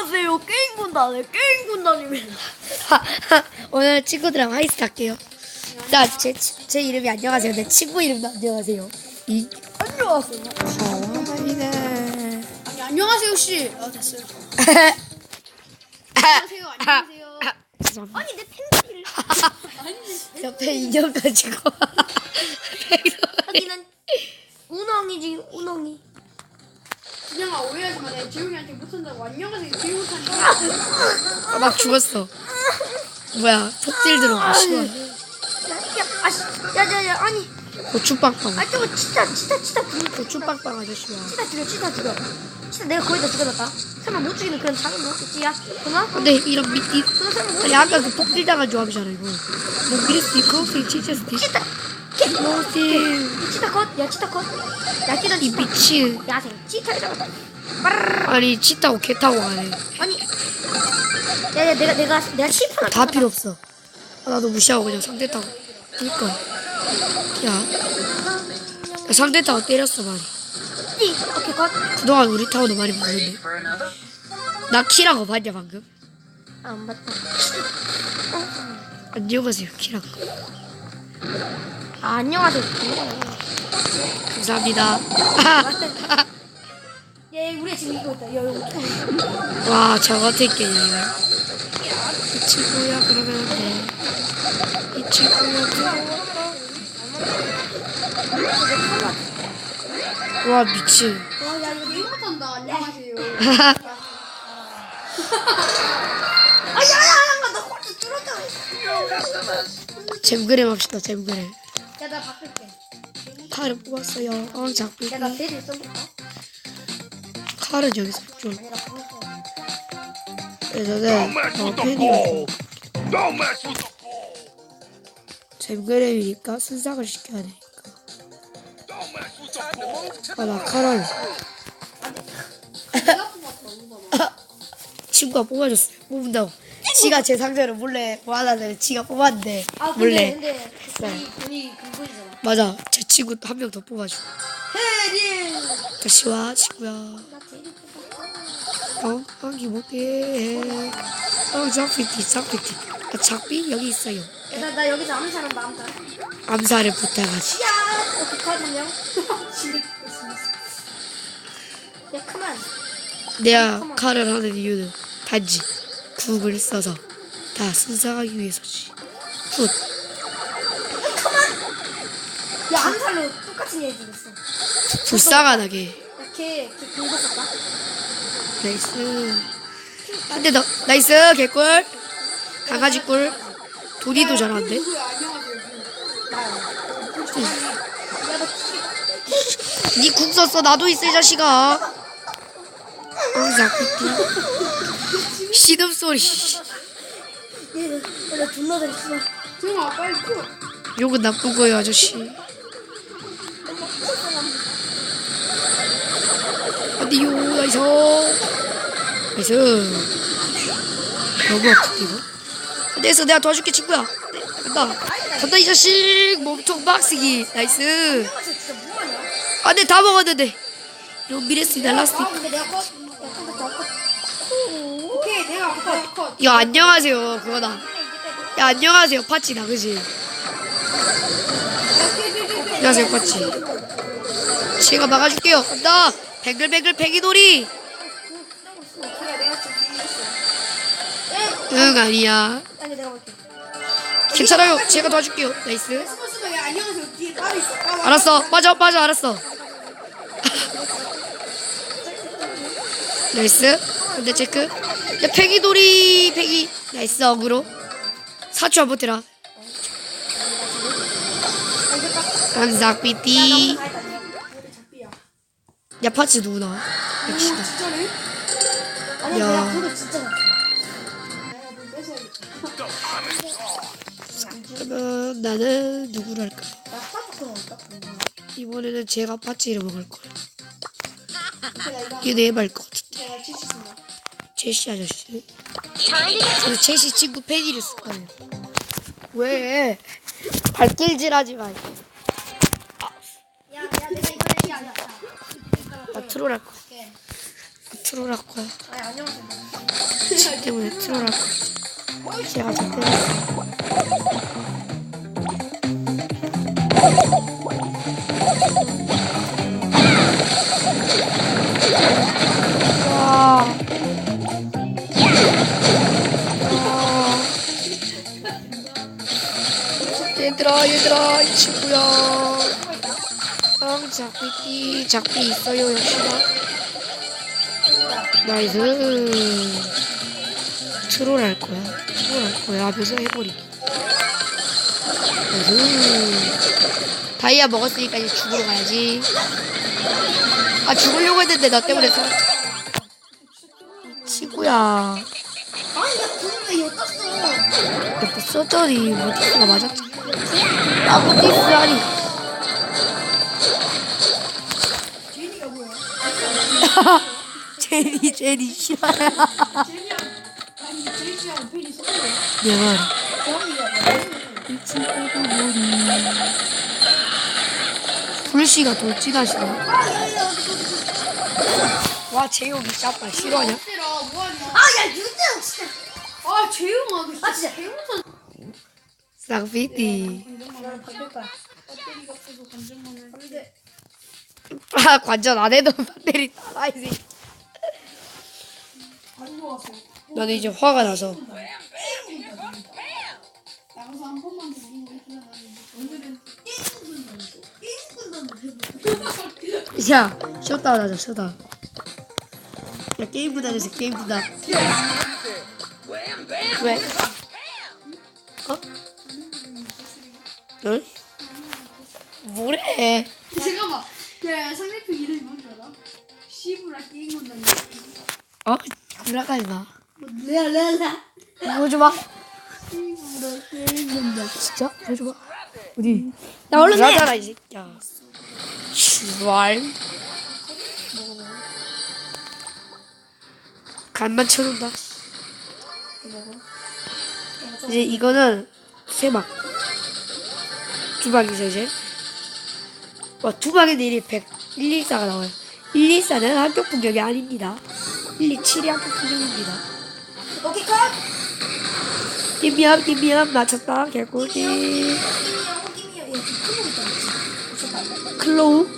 안녕하세요 게임 군단의 게임 군단입니다. 오늘 친구들이랑 하이스트 할게요. 자, 제, 제 이름이 안녕하세요. 내 친구 이름도 안녕하세요. 이, 안녕하세요. 어머니네. 아니, 안녕하세요 씨. 아 됐어요. 안녕하세요 안녕하세요. 죄송합니다. 아니 내 팬들을. 옆에 인형 가지고. 막 죽었어. 뭐야, 톱질 들어가, 씨발. 야, 야야야, 아니, 고추빵빵. 아 저거 진짜 진짜 진짜 죽, 고추빵빵 아저씨야. 진짜 죽여, 진짜 죽여. 진짜 내가 거의 다 죽여놨다. 설마 못 죽이는 그런 작은 거 없겠지, 야? 그나? 근데 이런 설마 못 아니, 아까 그 폭딜 당한 조합이잖아, 이거. 뭐, 미레스, 코스, 치체스, 디. 진짜. 치타 컷, 야 치타 컷, 야 치타 이. 미친. 야생, 치타를 잡았다. 아니, 치 타고 개 타고 가네. 아니, 야 야 내가 내가 내가 치파나. 다 필요 없어. 아, 나도 무시하고 그냥 상대 타고. 그니까. 야. 야, 상대 타고 때렸어, 많이. 오케이 컷. 그동안 우리 타고도 많이 먹었는데. 나거 봤냐, 방금? 안 봤다. 안녕하세요, 키란 거. 아, 안녕하세요. 감사합니다. 얘 우리 지금 이거 있다. 야 이거 어떻게? 와, 깨냐, 이거. 이 친구야, 그러면 안 돼. 이 친구야, 그- 와, 미친. 와, 야, 이거 이거 못한다. 안녕하세요. 아, 야야야, 나 꼴찌 뚫었다. 잼그램 합시다, 잼그램. 야, 나 바꿀게. 칼을 뽑았어요. 어, 작비. 야, 나 세일 써볼까? 칼은 여기서 좀. 예전에 어, with the ball. 잼그램이니까 순삭을 시켜야 되니까. Don't mess with the ball. 아, 나 칼을. 친구가 뽑아줬어요. 뽑는다고. 지가 제 상자를 몰래 뭐 하나는 지가 뽑았는데 아, 근데, 몰래. 근데 네. 돈이 근본이잖아. 맞아. 제 친구 한 명 더 뽑아주고. 혜린. 다시 와, 친구야. 어, 하기 못해. 어, 작비티, 작비티. 아, 작비 여기 있어요. 나, 나 여기서 아무 사람 마음 다. 암살을 부탁하지. 야, 컷 한명. 야, 그만. 내가 칼을 하는 이유는 단지 국을 써서 다 순삭하기 위해서지. 훗. 야, 암살로 똑같은 얘기 했어. 불쌍하게. 야, 걔, 걔 공부 썼다. 나이스. 한대 더. 나이스. 개꿀. 강아지 꿀. 도니도 잘하는데. 니국 썼어. 나도 있어, 이 자식아. 항상 신음소리. 얘, 야, 나 존나 잘했어. 지웅아, 빨리 풀어. 욕은 나쁜 거예요, 아저씨. 어디요, 나이스. 나이스. 너무 아픈데, 이거? 됐어, 내가 도와줄게, 친구야. 네, 간다. 간다, 이 자식. 몸통 박스기. 나이스. 아, 네, 다 먹었는데. 내가 컷, 컷. 야, 안녕하세요. 그거다. 야, 안녕하세요. 파치다, 그지? 안녕하세요, 파치. 제가 막아줄게요. 간다. 지금 죽였어. 응, 아니야. 아니, 내가 볼게. 괜찮아요. 제가 도와줄게요. 나이스. 알았어. 빠져, 빠져, 알았어. 나이스. 근데 체크. 야, 팽이놀이, 팽이. 나이스, 어그로. 사초 한번 때라. 감사삐띠. 다 했다. 우리 작비야. 야, 파치 누구나. 역시나. 진짜네? 아니, 야. 그거 진짜. 그러면 나는 누구를 할까? 나 스타트코 넣었다. 이번에는 제가 파치 이름을 걸 거야. 이게 내말 것 같은데. 제시 아저씨. 저는 제시 친구 팬이를 쓸 거예요. 왜? 발길질하지 마. 트롤 할 거야. 나 트롤 할 거야. 지 때문에 트롤할 거야. 제가 저 때렸어. 와. 와. 얘들아 얘들아 이 친구야 형 작비띠 작비 있어요 역시나. 나이스. 트롤 할 거야. 트롤 할 거야. 앞에서 해버리기. 나이스. 다이아 먹었으니까 이제 죽으러 가야지. 아 죽으려고 했는데 너 때문에 살이 친구야? 옆에 썼더니? 모티스가 맞았잖아 나 모티스 아니 제니 제니 싫어요. 내 말. 불씨가 돌진하시네. 와 재용이 짜파 싫어하냐? 아야 윤대영 진짜. 아 재용아 너아 진짜. 재용 선. 쌍피디. 나를 바꿀 거야. 배터리가 없어서 감정만 해. 근데 아 관전 안 해도 배터리 왔어. 나는 이제 화가 나서 야 쉬었다 하자 쉬었다. 야 게임 부다에서 게임 부다. 왜? 어? 응? 뭐래? 어? 마. 레알레알레. 보여줘봐. 진짜? 보여줘봐. 어디? 나 얼른 해. 구라잖아 이 새끼야. 슈왈. 간만 쳐놓는다. 이제 이거는 세방. 두 방이죠 이제. 와, 두 방인데 일이 100, 114가 나와요. 114는 한쪽 공격이 아닙니다. 127이 한쪽 공격입니다. 오케이 컷. 띠미암 띠미암 맞췄다 있잖아. 클로우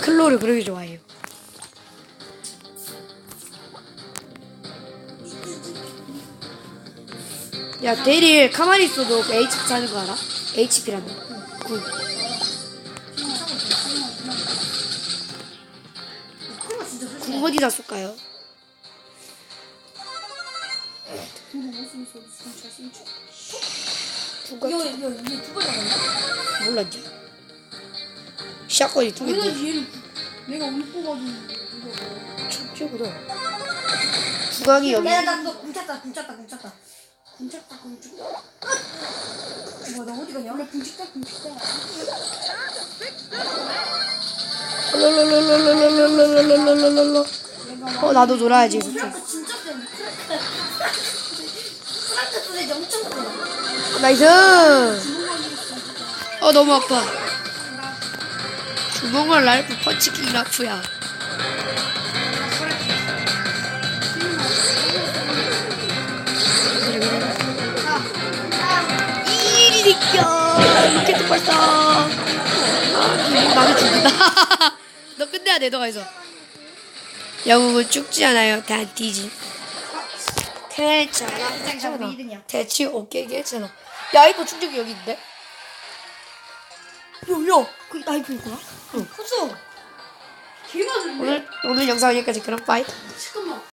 클로우를 그렇게 좋아해요 야 데릴 가만히 있어도 그 HP 차는 거 알아? HP라는 굿 어디다 쏠까요? 누가 이거 이거 이게 두번 나갔나? 몰랐지 샷건이 두 개인데 얘는 내가 울 뽑아준 이거. 척지구나 구강이 여기 야 나너 굶쳤다 굶쳤다 굶쳤다. 굶쳤다 굶쳤다. 뭐나 어디 가냐? 원래 붕치다 붕치다. 어 나도 놀아야지 진짜. 나이스 어 너무 아파 주먹을 날 펀치킹 라프야 이리니까 로켓 발사 아, 나도 죽는다 너 끝내야 돼 너가 있어 영웅은 죽지 않아요. 단디지. 괜찮아. 장비 이등이야. 대치 오케이 괜찮아. 야 이거 충격이 여기 있는데? 야야 그 나이프 있구나. 응. 좀 오늘 오늘 영상 여기까지. 그럼 빠이. 잠깐만.